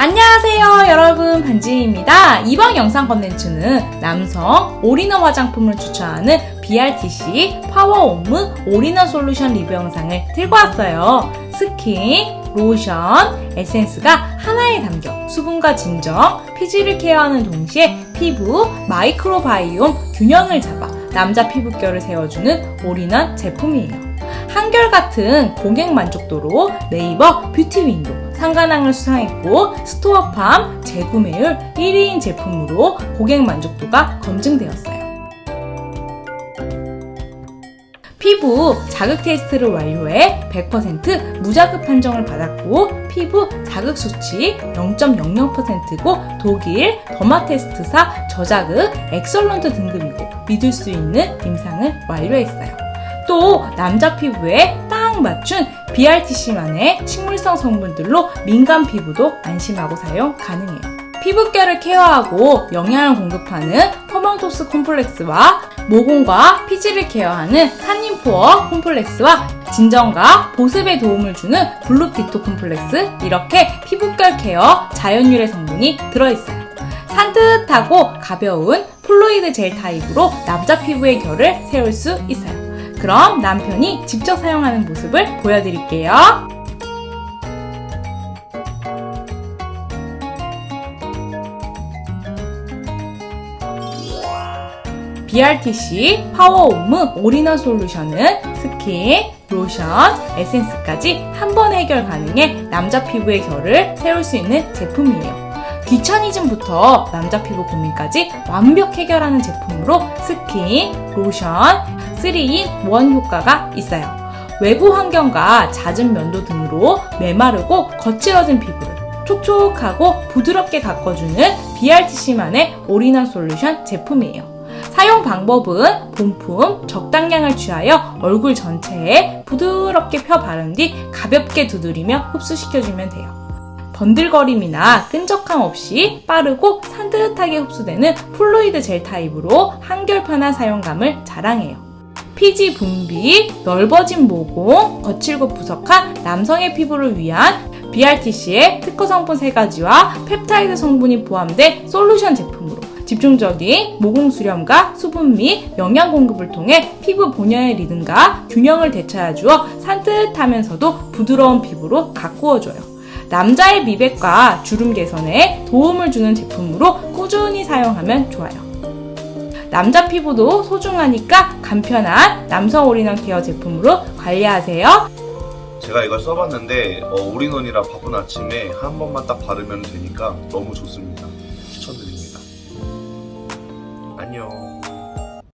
안녕하세요 여러분. 반지입니다. 이번 영상 컨텐츠는 남성 올인원 화장품을 추천하는 BRTC 파워홈 올인원 솔루션 리뷰 영상을 들고 왔어요. 스킨, 로션, 에센스가 하나에 담겨 수분과 진정, 피지를 케어하는 동시에 피부, 마이크로바이옴 균형을 잡아 남자 피부결을 세워주는 올인원 제품이에요 한결같은 고객 만족도로 네이버 뷰티 윈도 상관왕을 수상했고 스토어팜 재구매율 1위인 제품으로 고객 만족도가 검증되었어요. 피부 자극 테스트를 완료해 100% 무자극 판정을 받았고 피부 자극 수치 0.00%고 독일 더마 테스트사 저자극 엑설런트 등급이고 믿을 수 있는 임상을 완료했어요. 또 남자 피부에 딱 맞춘 BRTC만의 식물성 성분들로 민감 피부도 안심하고 사용 가능해요. 피부결을 케어하고 영양을 공급하는 퍼먼토스 콤플렉스와 모공과 피지를 케어하는 산림포어 콤플렉스와 진정과 보습에 도움을 주는 블루피토 콤플렉스 이렇게 피부결 케어 자연유래 성분이 들어있어요. 산뜻하고 가벼운 플루이드 젤 타입으로 남자 피부의 결을 세울 수 있어요. 그럼 남편이 직접 사용하는 모습을 보여드릴게요. BRTC 파워홈 올인원 솔루션은 스킨, 로션, 에센스까지 한 번에 해결 가능해 남자 피부의 결을 세울 수 있는 제품이에요. 귀차니즘부터 남자 피부 고민까지 완벽 해결하는 제품으로 스킨, 로션, 3인 1 효과가 있어요. 외부 환경과 잦은 면도 등으로 메마르고 거칠어진 피부를 촉촉하고 부드럽게 가꿔주는 BRTC만의 올인원 솔루션 제품이에요. 사용 방법은 본품 적당량을 취하여 얼굴 전체에 부드럽게 펴 바른 뒤 가볍게 두드리며 흡수시켜주면 돼요. 번들거림이나 끈적함 없이 빠르고 산뜻하게 흡수되는 플루이드 젤 타입으로 한결 편한 사용감을 자랑해요. 피지 분비, 넓어진 모공, 거칠고 부석한 남성의 피부를 위한 BRTC의 특허 성분 3가지와 펩타이드 성분이 포함된 솔루션 제품으로 집중적인 모공 수렴과 수분 및 영양 공급을 통해 피부 본연의 리듬과 균형을 되찾아 주어 산뜻하면서도 부드러운 피부로 가꾸어줘요. 남자의 미백과 주름 개선에 도움을 주는 제품으로 꾸준히 사용하면 좋아요. 남자 피부도 소중하니까 간편한 남성 올인원 케어 제품으로 관리하세요. 제가 이걸 써봤는데 어, 올인원이라 바쁜 아침에 한 번만 딱 바르면 되니까 너무 좋습니다. 추천드립니다. 안녕.